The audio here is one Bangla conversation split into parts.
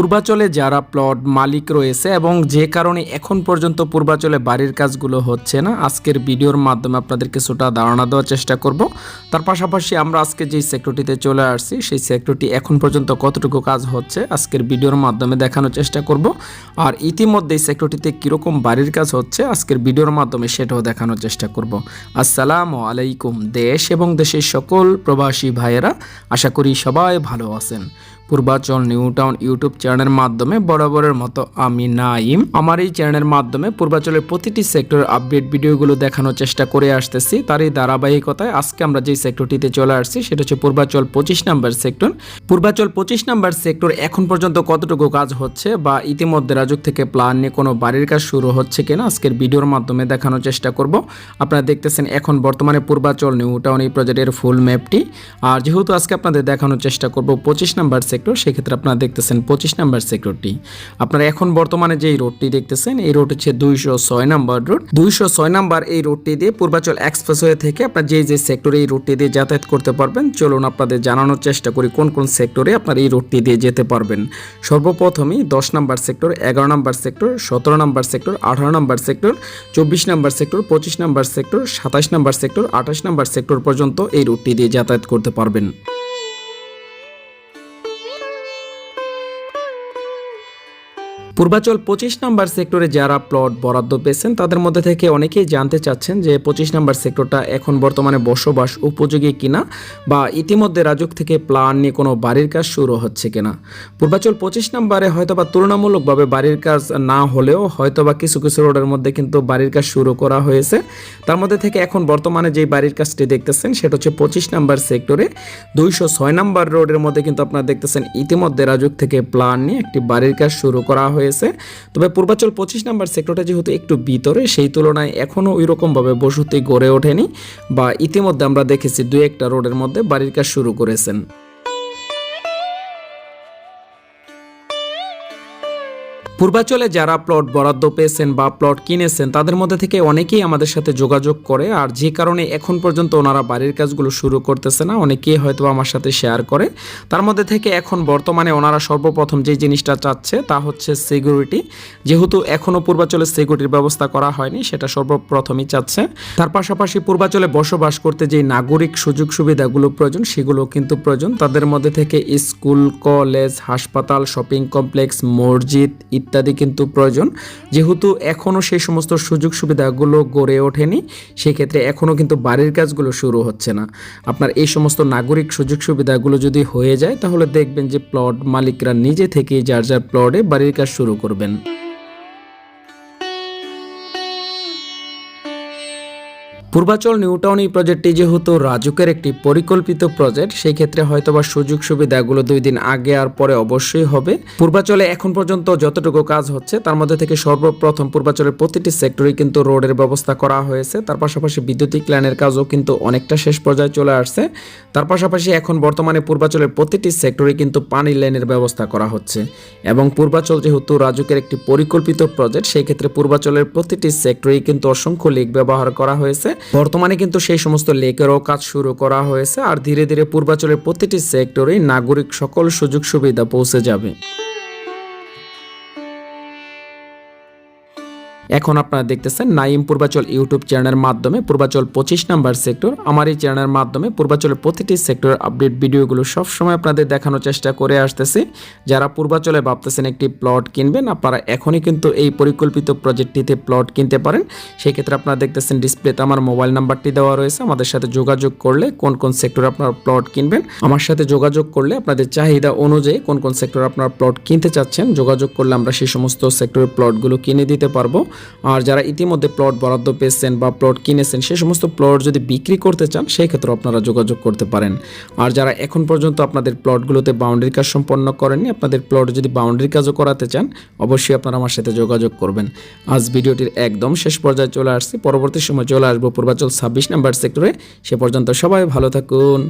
পূর্বাচলে যারা প্লট মালিক রয়েছে এবং যে কারণে এখন পর্যন্ত পূর্বাচলে বাড়ির কাজগুলো হচ্ছে না, আজকের ভিডিওর মাধ্যমে আপনাদের কিছুটা ধারণা দেওয়ার চেষ্টা করব। তার পাশাপাশি আমরা আজকে যেই সেক্টরটিতে চলে আসছি, সেই সেক্টরটি এখন পর্যন্ত কতটুকু কাজ হচ্ছে, আজকের ভিডিওর মাধ্যমে দেখানোর চেষ্টা করব। আর ইতিমধ্যে এই সেক্টরটিতে কীরকম বাড়ির কাজ হচ্ছে, আজকের ভিডিওর মাধ্যমে সেটাও দেখানোর চেষ্টা করব। আসসালামু আলাইকুম, দেশ এবং দেশের সকল প্রবাসী ভাইয়েরা, আশা করি সবাই ভালো আছেন। পূর্বাচল নিউ টাউন ইউটিউব চ্যানেলের মাধ্যমে বরাবরের মতো আমি নাইম। আমার এই চ্যানেলের মাধ্যমে পূর্বাচলের প্রতিটি সেক্টর আপডেট ভিডিওগুলো দেখানোর চেষ্টা করে আসতেছি। তারই ধারাবাহিকতায় আজকে আমরা যেই সেক্টরটিতে চলে আসছি, সেটা হচ্ছে পূর্বাচল পঁচিশ নাম্বার সেক্টর। পূর্বাচল পঁচিশ নাম্বার সেক্টর এখন পর্যন্ত কতটুকু কাজ হচ্ছে বা ইতিমধ্যে রাজুক থেকে প্ল্যান নিয়ে কোনো বাড়ির কাজ শুরু হচ্ছে কিনা আজকের ভিডিওর মাধ্যমে দেখানোর চেষ্টা করব। আপনারা দেখতেছেন এখন বর্তমানে পূর্বাচল নিউ টাউন এই প্রজেক্টের ফুল ম্যাপটি আর যেহেতু আজকে আপনাদের দেখানোর চেষ্টা করব পঁচিশ নাম্বার সেক্টর সেক্ষেত্রে আপনারা দেখতেছেন পঁচিশ নাম্বার সেক্টরটি আপনারা এখন বর্তমানে যেই রোডটি দেখতেছেন, এই রোড হচ্ছে দুইশো ছয় নাম্বার রোড দুইশো ছয় নাম্বার এই রোডটি দিয়ে পূর্বাচল এক্সপ্রেসওয়ে থেকে আপনার যে যে সেক্টরে এই রোডটি দিয়ে যাতায়াত করতে পারবেন, চলুন আপনাদের জানানোর চেষ্টা করি কোন কোন সেক্টরে আপনার এই রোডটি দিয়ে যেতে পারবেন। সর্বপ্রথমই দশ নাম্বার সেক্টর এগারো নাম্বার সেক্টর সতেরো নাম্বার সেক্টর আঠারো নাম্বার সেক্টর চব্বিশ নাম্বার সেক্টর পঁচিশ নাম্বার সেক্টর সাতাশ নাম্বার সেক্টর আঠাশ নাম্বার সেক্টর পর্যন্ত এই রুটটি দিয়ে যাতায়াত করতে পারবেন। পূর্বাচল পঁচিশ নাম্বার সেক্টরে যারা প্লট বরাদ্দ পেয়েছেন, তাদের মধ্যে থেকে অনেকেই জানতে চাচ্ছেন যে পঁচিশ নাম্বার সেক্টরটা এখন বর্তমানে বসবাস উপযোগী কিনা বা ইতিমধ্যে রাজুক থেকে প্ল্যান নিয়ে কোনো বাড়ির কাজ শুরু হচ্ছে কিনা। পূর্বাচল পঁচিশ নাম্বারে হয়তো বা তুলনামূলকভাবে বাড়ির কাজ না হলেও হয়তো বা কিছু কিছু রোডের মধ্যে কিন্তু বাড়ির কাজ শুরু করা হয়েছে। তার মধ্যে থেকে এখন বর্তমানে যেই বাড়ির কাজটি দেখতেছেন, সেটা হচ্ছে পঁচিশ নাম্বার সেক্টরে দুইশো ছয় নাম্বার রোডের মধ্যে কিন্তু আপনারা দেখতেছেন, ইতিমধ্যে রাজুক থেকে প্ল্যান নিয়ে একটি বাড়ির কাজ শুরু করা হয়েছে। তবে পূর্বাচল পঁচিশ নাম্বার সেক্টরটা যেহেতু একটু ভিতরে, সেই তুলনায় এখনও ওই রকমভাবে বসতি গড়ে ওঠেনি বা ইতিমধ্যে আমরা দেখেছি দু একটা রোডের মধ্যে বাড়ির কাজ শুরু করেছেন। পূর্বাচলে যারা প্লট বরাদ্দ পেয়েছেন বা প্লট কিনেছেন, তাদের মধ্যে থেকে অনেকেই আমাদের সাথে যোগাযোগ করে আর যে কারণে এখন পর্যন্ত ওনারা বাড়ির কাজগুলো শুরু করতেছে না, অনেকেই হয়তো আমার সাথে শেয়ার করে। তার মধ্যে থেকে এখন বর্তমানে ওনারা সর্বপ্রথম যে জিনিসটা চাচ্ছে তা হচ্ছে সিকিউরিটি যেহেতু এখনও পূর্বাচলে সিকিউরিটির ব্যবস্থা করা হয়নি, সেটা সর্বপ্রথমই চাচ্ছে। তার পাশাপাশি পূর্বাচলে বসবাস করতে যে নাগরিক সুযোগ সুবিধাগুলো প্রয়োজন সেগুলো কিন্তু প্রয়োজন। তাদের মধ্যে থেকে স্কুল, কলেজ, হাসপাতাল শপিং কমপ্লেক্স মসজিদ ইত্যাদি কিন্তু প্রয়োজন। যেহেতু এখনও সেই সমস্ত সুযোগ সুবিধাগুলো গড়ে ওঠেনি, সেক্ষেত্রে এখনও কিন্তু বাড়ির কাজগুলো শুরু হচ্ছে না। আপনার এই সমস্ত নাগরিক সুযোগ সুবিধাগুলো যদি হয়ে যায়, তাহলে দেখবেন যে প্লট মালিকরা নিজে থেকে যার যার প্লটে বাড়ির কাজ শুরু করবেন। পূর্বাচল নিউটাউন এই প্রজেক্টটি যেহেতু রাজুকের একটি পরিকল্পিত প্রজেক্ট সেই ক্ষেত্রে হয়তোবা সুযোগ সুবিধাগুলো দুই দিন আগে আর পরে অবশ্যই হবে। পূর্বাচলে এখন পর্যন্ত যতটুকু কাজ হচ্ছে, তার মধ্যে থেকে সর্বপ্রথম পূর্বাচলের প্রতিটি সেক্টরে কিন্তু রোডের ব্যবস্থা করা হয়েছে। তার পাশাপাশি বিদ্যুতিক লাইনের কাজও কিন্তু অনেকটা শেষ পর্যায়ে চলে আসছে। তার পাশাপাশি এখন বর্তমানে পূর্বাচলের প্রতিটি সেক্টরে কিন্তু পানি লাইনের ব্যবস্থা করা হচ্ছে। এবং পূর্বাচল যেহেতু রাজুকের একটি পরিকল্পিত প্রজেক্ট সেই ক্ষেত্রে পূর্বাচলের প্রতিটি সেক্টরেই কিন্তু অসংখ্য লিক ব্যবহার করা হয়েছে। বর্তমানে কিন্তু সেই সমস্ত লেকেরও কাজ শুরু করা হয়েছে, আর ধীরে ধীরে পূর্বাচলের প্রতিটি সেক্টরেই নাগরিক সকল সুযোগ সুবিধা পৌঁছে যাবে। এখন আপনারা দেখতেছেন নাইম পূর্বাচল ইউটিউব চ্যানেলের মাধ্যমে পূর্বাচল পঁচিশ নাম্বার সেক্টর। আমার এই চ্যানেলের মাধ্যমে পূর্বাচলের প্রতিটি সেক্টর আপডেট ভিডিওগুলো সবসময় আপনাদের দেখানোর চেষ্টা করে আসতেছি। যারা পূর্বাচলে ভাবতেছেন একটি প্লট কিনবেন, আপনারা এখনই কিন্তু এই পরিকল্পিত প্রজেক্টটিতে প্লট কিনতে পারেন। সেই ক্ষেত্রে আপনারা দেখতেছেন ডিসপ্লেতে আমার মোবাইল নাম্বারটি দেওয়া রয়েছে। আমাদের সাথে যোগাযোগ করলে কোন কোন সেক্টরে আপনারা প্লট কিনবেন, আমার সাথে যোগাযোগ করলে আপনাদের চাহিদা অনুযায়ী কোন কোন সেক্টরে আপনারা প্লট কিনতে চাচ্ছেন, যোগাযোগ করলে আমরা সেই সমস্ত সেক্টরের প্লটগুলো কিনে দিতে পারব। আর যারা ইতিমধ্যে প্লট বরাদ্দ পেয়েছেন বা প্লট কিনেছেন সেই সমস্ত প্লট যদি বিক্রি করতে চান সেই ক্ষেত্রে আপনারা যোগাযোগ করতে পারেন। আর যারা এখন পর্যন্ত আপনাদের প্লটগুলোতে বাউন্ডারি কাজ সম্পন্ন করেননি, আপনাদের প্লট যদি বাউন্ডারি কাজও করাতে চান, অবশ্যই আপনারা আমার সাথে যোগাযোগ করবেন। আজ ভিডিওটির একদম শেষ পর্যায়ে চলে আসছি। পরবর্তী সময় চলে আসব পূর্বাচল ছাব্বিশ নাম্বার সেক্টরে সে পর্যন্ত সবাই ভালো থাকুন।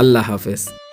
আল্লাহ হাফেজ।